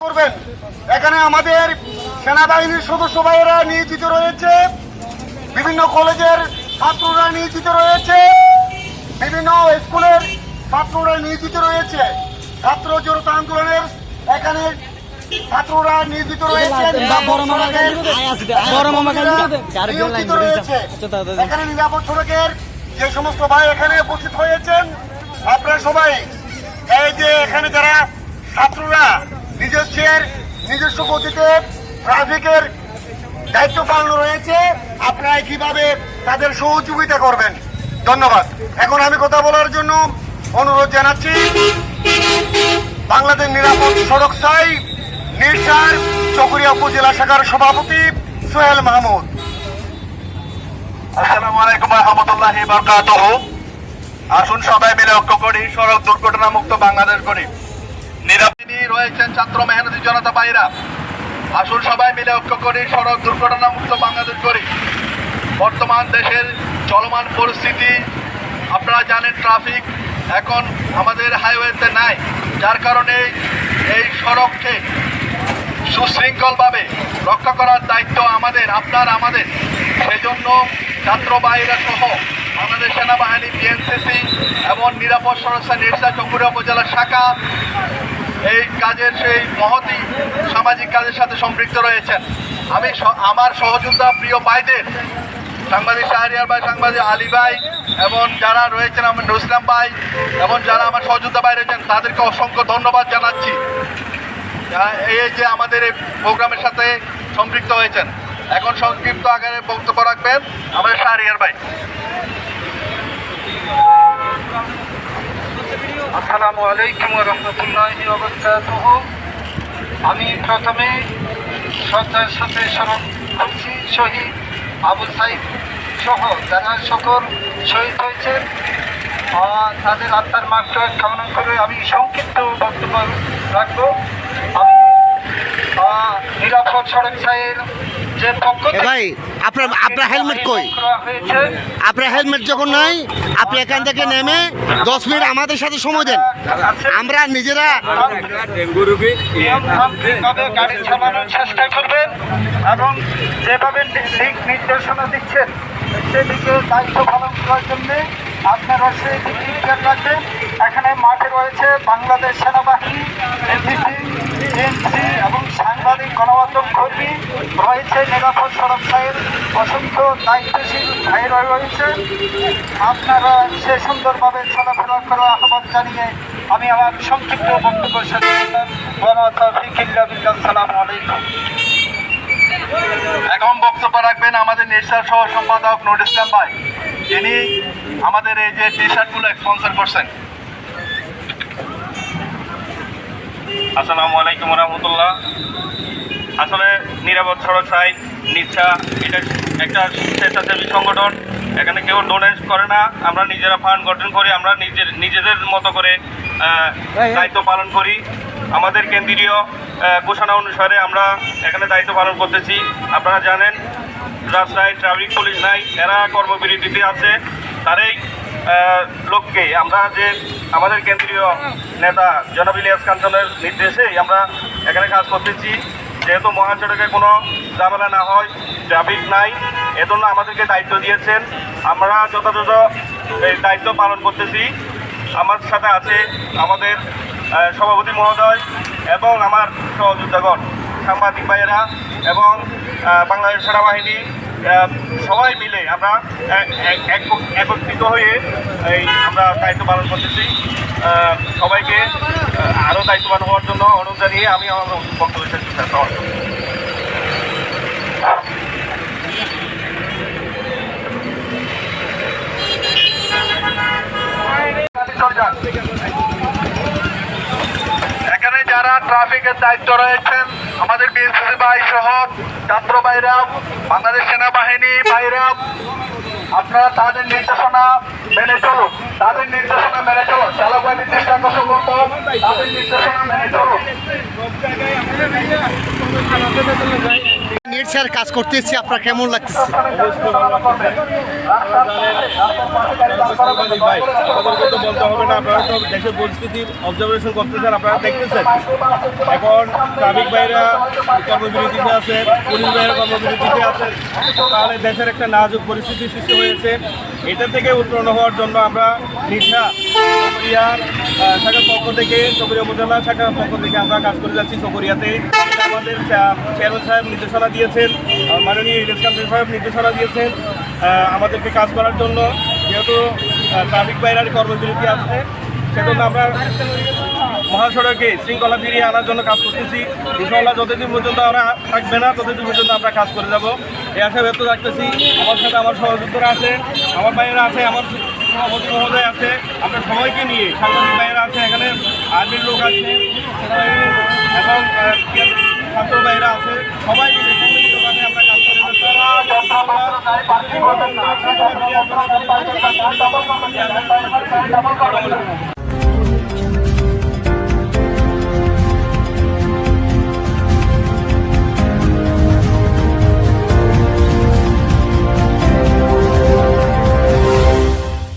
করবেন। এখানে আমাদের সেনাবাহিনীর সদস্য ভাইয়েরা নিয়োজিত রয়েছে। বিভিন্ন কলেজের ছাত্ররা নিয়োজিত রয়েছে। বিভিন্ন স্কুলের ছাত্ররা নিয়োজিত রয়েছে। ছাত্র জনতা আন্দোলনের এখানে ছাত্ররা নিয়োজিত রয়েছে। আচ্ছা। এখানে নিরাপদ সড়কের যে সমস্ত ভাই এখানে উপস্থিত হয়েছেন আপনারা সবাই এই যে এখানে যারা ছাত্ররা নিজস্বের, নিজস্ব গতিতে ট্রাফিকের দায়িত্ব পালন রয়েছে। আপনারা কীভাবে তাদের সহযোগিতা করবেন? ধন্যবাদ। এখন আমি কথা বলার জন্য অনুরোধ জানাচ্ছি, বাংলাদেশ নিরাপদ সড়ক সাই নির্সার চকরিয়া উপজেলা শাখার সভাপতি সোহেল মাহমুদ। আসসালামু আলাইকুম রহমতুল্লাহি বরকাতুহ। আসুন সবাই মিলে ঐক্য করি সড়ক দুর্ঘটনা মুক্ত বাংলাদেশ করি নিরাপদী রয়েছেন ছাত্র মেহনতি জনতা ভাইরা। আসুন সবাই মিলে ঐক্য করি, সড়ক দুর্ঘটনা মুক্ত বাংলাদেশ করি বর্তমান দেশের চলমান পরিস্থিতি, আপনারা জানেন ট্রাফিক এখন আমাদের হাইওয়েতে নাই, যার কারণে এই সড়ককে সুশৃঙ্খলভাবে রক্ষা করার দায়িত্ব আমাদের, আপনার আমাদের। সেজন্য ছাত্র বাহিরা সহ আমাদের সেনাবাহিনী, বিএনসিসি এবং নিরাপদ সুরক্ষা নির্সা চকুরিয়া উপজেলা শাখা এই কাজের সেই মহতি সামাজিক কাজের সাথে সম্পৃক্ত রয়েছেন। আমি আমার সহযোদ্ধা প্রিয় ভাইদের, সাংবাদিক শাহরিয়ার ভাই, সাংবাদিক আলী ভাই, এবং যারা রয়েছেন আমার নুসলাম ভাই, এবং যারা আমার সহযোদ্ধা ভাই রয়েছেন, তাদেরকে অসংখ্য ধন্যবাদ জানাচ্ছি। এই যে আমাদের এই প্রোগ্রামের সাথে সম্পৃক্ত হয়েছেন। এখন সংক্ষিপ্ত আকারে বক্তব্য রাখবেন আমাদের শাহরিয়ার ভাই। আসসালামু আলাইকুম রহমতুল্লাহি আমি প্রথমে শ্রদ্ধার সাথে স্মরণ করছি, শহীদ আবু সাইদ সহ যারা সকল শহীদ হয়েছেন তাদের আত্মার মাত্র কামনা করে আমি সংক্ষিপ্ত বক্তব্য রাখব। আমি নিরাপদ সড়ক এ ভাই আপনার আপনার হেলমেট কই? আপনার হেলমেট যখন নাই আপনি এখান থেকে নেমে দশ মিনিট আমাদের সাথে সময় দেন। আমরা নিজেরা নিয়মতান্ত্রিকভাবে গাড়ি চালানোর চেষ্টা করবেন এবং যেভাবে দিক নির্দেশনা দিচ্ছেন দায়িত্ব পালন করার জন্য আপনারা সেই দিকে খেয়াল এখানে মাঠে রয়েছে বাংলাদেশ সেনাবাহিনী এনসিসি এনসি এবং সাংবাদিক, গণমাধ্যম কর্মী। রয়েছে নিরাপদ সড়ক সাহেব অসংখ্য দায়িত্বশীল ভাইরা রয়েছে। আপনারা সে সুন্দরভাবে চলাফেরা করার আহ্বান জানিয়ে আমি আমার সংক্ষিপ্ত বক্তব্য শেষ করলাম। আসসালামু আলাইকুম। এখন বক্তব্য রাখবেন আমাদের নির্সার সহ সম্পাদক নুর ইসলাম ভাই। যিনি আমাদের এই যে টি শার্টগুলো স্পন্সর করছেন। আসসালামু আলাইকুম রহমতুল্লাহ। আসলে নিরাপদ সড়ক সাই নিচ্ছা এটা একটা স্বেচ্ছাসেবী সংগঠন। এখানে কেউ ডোনেট করে না, আমরা নিজেরা ফান্ড গঠন করি, আমরা নিজের, নিজেদের মতো করে দায়িত্ব পালন করি। আমাদের কেন্দ্রীয় ঘোষণা অনুসারে আমরা এখানে দায়িত্ব পালন করতেছি। আপনারা জানেন, রাস্তায় ট্রাফিক পুলিশ নাই, এরা কর্মবিরতিতে আছে। তারই লোককে আমরা যে আমাদের কেন্দ্রীয় নেতা জনাব ইলিয়াস কাঞ্চনের নির্দেশেই আমরা এখানে কাজ করতেছি। যেহেতু মহাসড়কে কোনো ঝামেলা না হয়, ট্রাফিক নাই, এজন্য আমাদেরকে দায়িত্ব দিয়েছেন। আমরা যথাযথ দায়িত্ব পালন করতেছি। আমার সাথে আছে আমাদের সভাপতি মহোদয় এবং আমার সহযোদ্ধাগণ, সাংবাদিক ভাইয়েরা এবং বাংলাদেশ সেনাবাহিনী সবাই মিলে আমরা এক- এক- এক- একত্রিত হয়ে এই আমরা দায়িত্ব পালন করতেছি সবাইকে আরও দায়িত্ববান হওয়ার জন্য অনুরোধ জানিয়ে আমি আমার বক্তব্য শেষ। এখানে যারা ট্রাফিকের দায়িত্ব রয়েছেন আমাদের বিএনসিসি ভাই সহ ছাত্র ভাইরা বাংলাদেশ সেনাবাহিনী ভাইরা। আপনারা তাদের নির্দেশনা মেনে চলুন, তাদের নির্দেশনা মেনে চলুন। চালক ভাই নির্দেশ আকর্ষণ করতে তাদের নির্দেশনা মেনে চলুন। নেট কাজ করতে এসেছি আপনার কেমন লাগতেছে? ভাই বলতে হবে না, আপনারা তো দেশের পরিস্থিতি অবজারভেশন করতেছেন আপনারা দেখতেছেন। এখন ভাইরা পুলিশ ভাইয়ের কর্মবিরতিতে আছে তাহলে দেশের একটা নাজুক পরিস্থিতি সৃষ্টি হয়েছে। থেকে উত্তরণ হওয়ার জন্য আমরা শাখার পক্ষ থেকে চকরিয়া উপজেলা শাখার পক্ষ থেকে আমরা কাজ করে যাচ্ছি চকরিয়াতে আমাদের চেয়ারম্যান সাহেব নির্দেশনা দিয়েছেন মাননীয় ইলেকশন সাহেব নির্দেশনা দিয়েছেন আমাদেরকে কাজ করার জন্য। যেহেতু ট্রাফিক বাইরার কর্মবিরতি আছে, সেজন্য আমরা মহাসড়কে শৃঙ্খলা ফিরিয়ে আনার জন্য কাজ করতেছি। ইনশাল্লাহ যতদিন পর্যন্ত আমরা থাকবে না, ততদিন পর্যন্ত আমরা কাজ করে যাব। এই আশা ব্যক্ত রাখতেছি আমার সাথে আমার সহযোগীরা আছে, আমার ভাইয়েরা আছে, আমার সভাপতি মহোদয় আছে। আমরা সবাইকে নিয়ে সাংবাদিক ভাইয়েরা আছে, এখানে আর্মির লোক আছে। এবং আহ, ছাত্র ভাইয়েরা আছে সবাই মিলে সম্মিলিতভাবে আমরা কাজ করে যাচ্ছি। ইনশাআল্লাহ,